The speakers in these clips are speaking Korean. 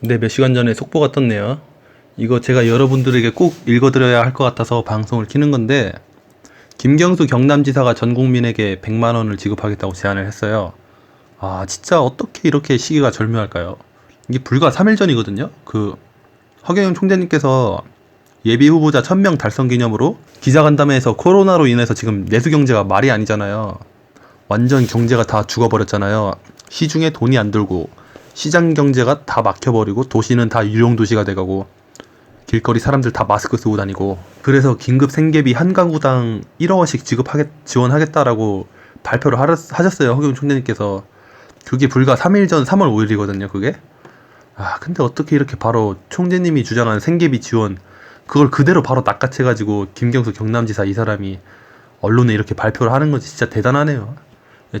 네, 몇 시간 전에 속보가 떴네요. 이거 제가 여러분들에게 꼭 읽어드려야 할 것 같아서 방송을 키는 건데, 김경수 경남지사가 전 국민에게 100만 원을 지급하겠다고 제안을 했어요. 아, 진짜 어떻게 이렇게 시기가 절묘할까요? 이게 불과 3일 전이거든요. 그 허경영 총재님께서 예비 후보자 1000명 달성 기념으로 기자간담회에서 코로나로 인해서 지금 내수 경제가 말이 아니잖아요. 완전 경제가 다 죽어버렸잖아요. 시중에 돈이 안 들고 시장 경제가 다 막혀버리고 도시는 다 유령 도시가 돼가고 길거리 사람들 다 마스크 쓰고 다니고 그래서 긴급 생계비 한 가구당 1억 원씩 지급하겠 지원하겠다라고 발표를 하셨- 하셨어요 허경 총재님께서. 그게 불과 3일 전 3월 5일이거든요 그게. 아 근데 어떻게 이렇게 바로 총재님이 주장한 생계비 지원 그걸 그대로 바로 낚아채 가지고 김경수 경남지사 이 사람이 언론에 이렇게 발표를 하는 건 진짜 대단하네요. 예,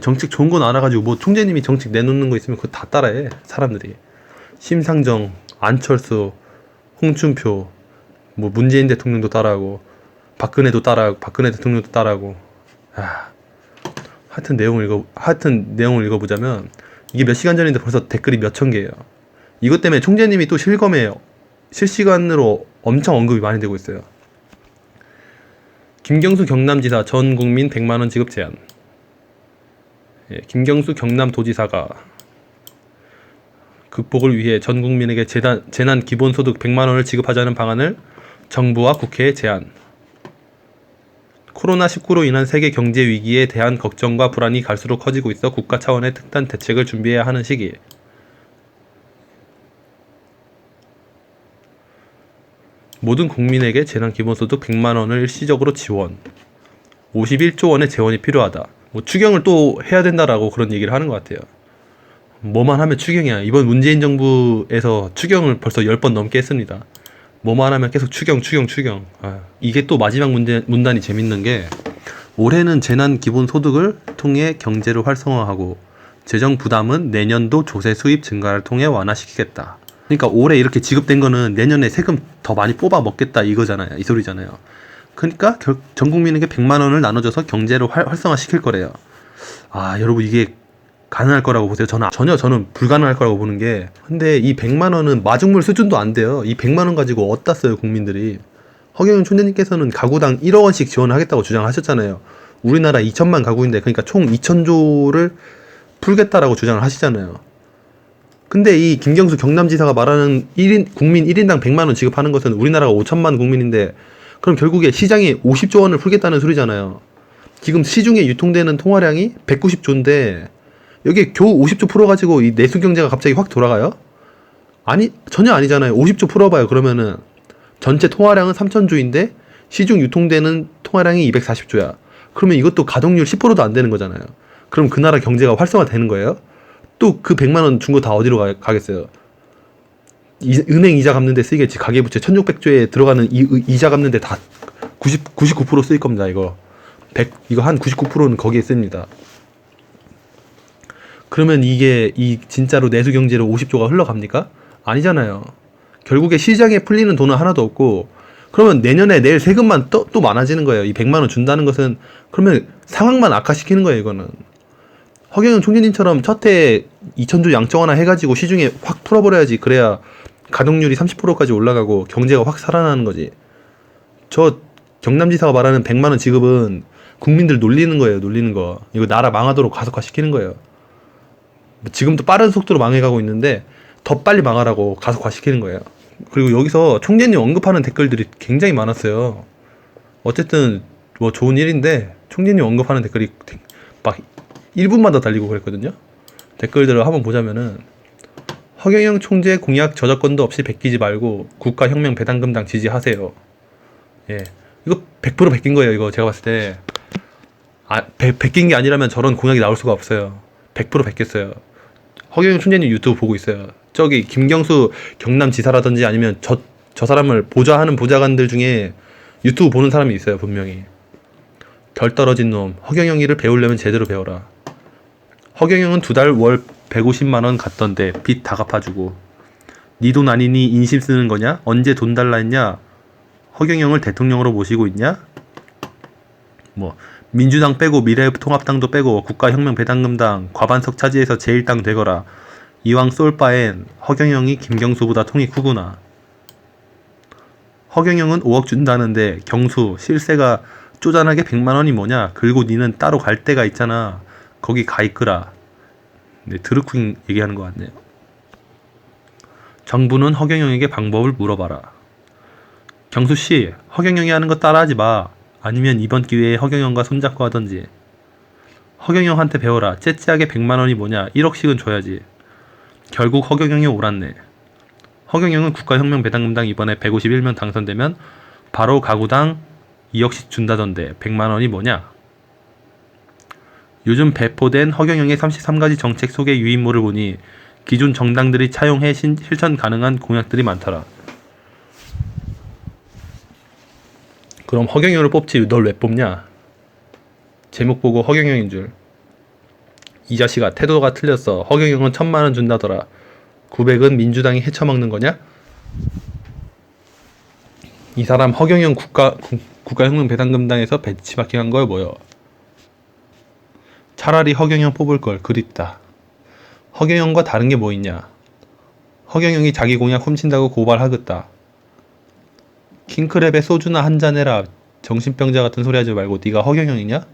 정책 좋은 건 알아가지고 뭐 총재님이 정책 내놓는 거 있으면 그거 다 따라해 사람들이. 심상정 안철수 홍준표 뭐 문재인 대통령도 따라하고 박근혜도 따라하고 박근혜 대통령도 따라하고. 아 하여튼 내용을 읽어 하여튼 내용을 읽어보자면 이게 몇 시간 전인데 벌써 댓글이 몇 천 개예요. 이것 때문에 총재님이 또 실검에 실시간으로 엄청 언급이 많이 되고 있어요. 김경수 경남지사 전 국민 100만 원 지급 제한 예, 김경수 경남도지사가 극복을 위해 전 국민에게 재난, 재난 기본소득 100만 원을 지급하자는 방안을 정부와 국회에 제안. 코로나19로 인한 세계 경제 위기에 대한 걱정과 불안이 갈수록 커지고 있어 국가 차원의 특단 대책을 준비해야 하는 시기. 모든 국민에게 재난 기본소득 100만 원을 일시적으로 지원. 51조 원의 재원이 필요하다. 뭐 추경을 또 해야 된다라고 그런 얘기를 하는 것 같아요. 뭐만 하면 추경이야. 이번 문재인 정부에서 추경을 벌써 10번 넘게 했습니다. 뭐만 하면 계속 추경, 추경, 추경. 아, 이게 또 마지막 문제, 문단이 재밌는 게 올해는 재난 기본 소득을 통해 경제를 활성화하고 재정 부담은 내년도 조세 수입 증가를 통해 완화시키겠다. 그러니까 올해 이렇게 지급된 거는 내년에 세금 더 많이 뽑아 먹겠다 이거잖아요. 이 소리잖아요. 그러니까 결- 전 국민에게 100만 원을 나눠줘서 경제를 활, 활성화시킬 거래요. 아, 여러분 이게 가능할 거라고 보세요. 저는 전혀 저는 불가능할 거라고 보는 게 근데 이 100만 원은 마중물 수준도 안 돼요. 이 100만 원 가지고 어디다 써요, 국민들이. 허경영 총재님께서는 가구당 1억 원씩 지원하겠다고 주장하셨잖아요. 우리나라 2천만 가구인데 그러니까 총 2천조를 풀겠다라고 주장을 하시잖아요. 근데 이 김경수 경남지사가 말하는 1인 국민 1인당 100만 원 지급하는 것은 우리나라가 5천만 국민인데 그럼 결국에 시장이 50조 원을 풀겠다는 소리잖아요. 지금 시중에 유통되는 통화량이 190조인데 여기 겨우 50조 풀어가지고 이 내수 경제가 갑자기 확 돌아가요? 아니 전혀 아니잖아요. 50조 풀어봐요. 그러면은 전체 통화량은 3천조인데 시중 유통되는 통화량이 240조야. 그러면 이것도 가동률 10%도 안 되는 거잖아요. 그럼 그 나라 경제가 활성화되는 거예요? 또 그 100만 원 준 거 다 어디로 가, 가겠어요? 이, 은행 이자 갚는데 쓰이겠지. 가계부채 1600조에 들어가는 이, 이- 이자 갚는데 다 90, 99% 쓰일 겁니다. 이거 100 이거 한 99%는 거기에 씁니다. 그러면 이게 이 진짜로 내수 경제로 50조가 흘러갑니까? 아니잖아요. 결국에 시장에 풀리는 돈은 하나도 없고 그러면 내년에 낼 세금만 또, 또 많아지는 거예요. 이 100만 원 준다는 것은 그러면 상황만 악화시키는 거예요, 이거는. 허경영 총재님처럼 첫해 2천조 양적 하나 해가지고 시중에 확 풀어버려야지. 그래야 가동률이 30%까지 올라가고 경제가 확 살아나는 거지. 저 경남지사가 말하는 100만 원 지급은 국민들 놀리는 거예요, 놀리는 거. 이거 나라 망하도록 가속화시키는 거예요. 지금도 빠른 속도로 망해가고 있는데 더 빨리 망하라고 가속화시키는 거예요. 그리고 여기서 총재님 언급하는 댓글들이 굉장히 많았어요. 어쨌든 뭐 좋은 일인데 총재님 언급하는 댓글이 막 1분마다 달리고 그랬거든요. 댓글들을 한번 보자면은 허경영 총재 공약 저작권도 없이 베끼지 말고 국가혁명 배당금당 지지하세요. 예. 이거 100% 베낀 거예요, 이거 제가 봤을 때. 아, 베, 베낀 게 아니라면 저런 공약이 나올 수가 없어요. 100% 베꼈어요. 허경영 총재님 유튜브 보고 있어요. 저기 김경수 경남 지사라든지 아니면 저, 저 사람을 보좌하는 보좌관들 중에 유튜브 보는 사람이 있어요, 분명히. 덜 떨어진 놈, 허경영 일을 배우려면 제대로 배워라. 허경영은 두 달 월 150만 원 갔던데 빚 다 갚아주고 네돈 아니니 인심 쓰는 거냐? 언제 돈 달라 했냐? 허경영을 대통령으로 모시고 있냐? 뭐 민주당 빼고 미래통합당도 빼고 국가혁명배당금당 과반석 차지해서 제1당 되거라 이왕 쏠 바엔 허경영이 김경수보다 통이 크구나. 허경영은 5억 준다는데 경수 실세가 쪼잔하게 100만 원이 뭐냐? 그리고 니는 따로 갈 데가 있잖아. 거기 가 있거라. 네, 드루킹 얘기하는 것 같네요. 정부는 허경영에게 방법을 물어봐라. 경수 씨, 허경영이 하는 거 따라하지 마. 아니면 이번 기회에 허경영과 손잡고 하던지. 허경영한테 배워라. 째째하게 100만 원이 뭐냐? 1억씩은 줘야지. 결국 허경영이 옳았네. 허경영은 국가혁명 배당금당 이번에 151명 당선되면 바로 가구당 2억씩 준다던데 100만 원이 뭐냐? 요즘 배포된 허경영의 33가지 정책 속의 유인모를 보니 기존 정당들이 차용해 신- 실천 가능한 공약들이 많더라. 그럼 허경영을 뽑지 널 왜 뽑냐? 제목 보고 허경영인 줄. 이 자식아 태도가 틀렸어. 허경영은 천만 원 준다더라. 900은 민주당이 헤쳐먹는 거냐? 이 사람 허경영 국가 국- 국가혁명 배당금당에서 배치마킹한 거야 뭐여? 차라리 허경영 뽑을 걸 그립다. 허경영과 다른 게 뭐 있냐? 허경영이 자기 공약 훔친다고 고발하겠다. 킹크랩에 소주나 한 잔 해라. 정신병자 같은 소리 하지 말고 네가 허경영이냐?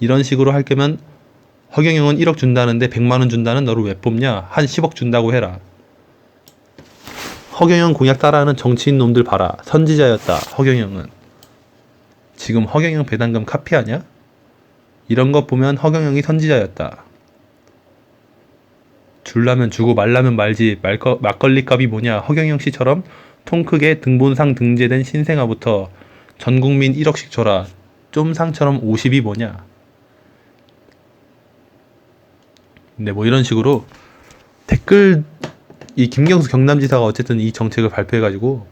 이런 식으로 할 거면 허경영은 1억 준다는데 100만 원 준다는 너를 왜 뽑냐? 한 10억 준다고 해라. 허경영 공약 따라하는 정치인 놈들 봐라. 선지자였다. 허경영은. 지금 허경영 배당금 카피하냐? 이런 것 보면 허경영이 선지자였다. 줄라면 주고 말라면 말지 말거, 막걸리 값이 뭐냐 허경영 씨처럼 통 크게 등본상 등재된 신생아부터 전 국민 1억씩 줘라 쫌상처럼 50이 뭐냐 네, 뭐 이런 식으로 댓글 이 김경수 경남지사가 어쨌든 이 정책을 발표해가지고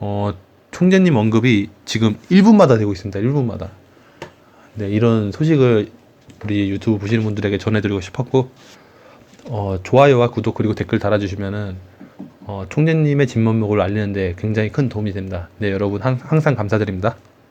어 총재님 언급이 지금 1분마다 되고 있습니다. 1분마다. 네, 이런 소식을 우리 유튜브 보시는 분들에게 전해드리고 싶었고 어, 좋아요와 구독 그리고 댓글 달아주시면은 어, 총재님의 진면목을 알리는데 굉장히 큰 도움이 됩니다. 네, 여러분 항- 항상 감사드립니다.